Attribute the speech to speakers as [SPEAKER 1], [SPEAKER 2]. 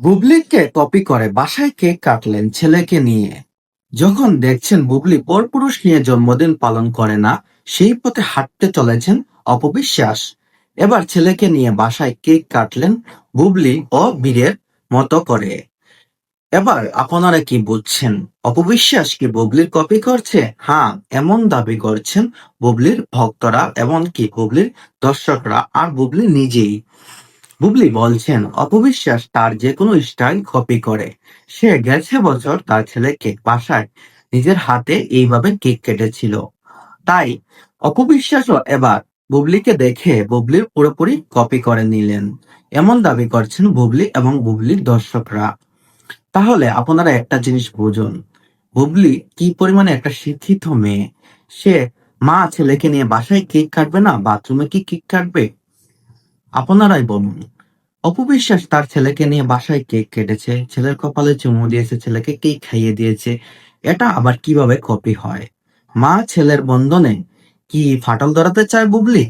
[SPEAKER 1] বুবলিকে copy করে? বাসায় cake কাটলেন ছেলেকে নিয়ে? যখন দেখছেন বুবলি পরপুরুষ নিয়ে জন্মদিন পালন করে না, সেই পথে হাঁটতে চলেছেন অপবিশ্বাস। এবার ছেলেকে নিয়ে বাসায় কেক কাটলেন বুবলি ও বীরের মতো করে? এবার আপনারা কি বুঝছেন? অপবিশ্বাস কি বুবলির কপি করছে? হ্যাঁ এমন দাবি করছেন বুবলির ভক্তরা, এমনকি বুবলির দর্শকরা আর বুবলি নিজেই। বুবলি বলছেন, অপবিশ্বাস তার যে কোনো স্টাইল কপি করে। সে গেছে বছর তার ছেলেকে বাসায়। নিজের হাতে এইভাবে কেক কেটেছিল। তাই অপবিশ্বাসও এবার বুবলিকে দেখে বুবলির পুরোপুরি কপি করে নিলেন। এমন দাবি করছেন বুবলি এবং বুবলির দর্শকরা। তাহলে আপনারা একটা জিনিস বুঝুন। বুবলি কি পরিমাণে একটা শিক্ষিত মেয়ে? সে মা ছেলেকে নিয়ে বাসায় কেক কাটবে না? বাথরুমে কি কেক কাটবে? আপনারাই বলুন, অপবিশ্বাস তার ছেলেকে নিয়ে বাসায় কেক কেটেছে, ছেলের কপালে চুমু দিয়েছে, ছেলেকে কেক খাইয়ে দিয়েছে, এটা আবার কীভাবে কপি হয়? মা ছেলের বন্ধনে কি ফাটল ধরাতে চায় বুবলি?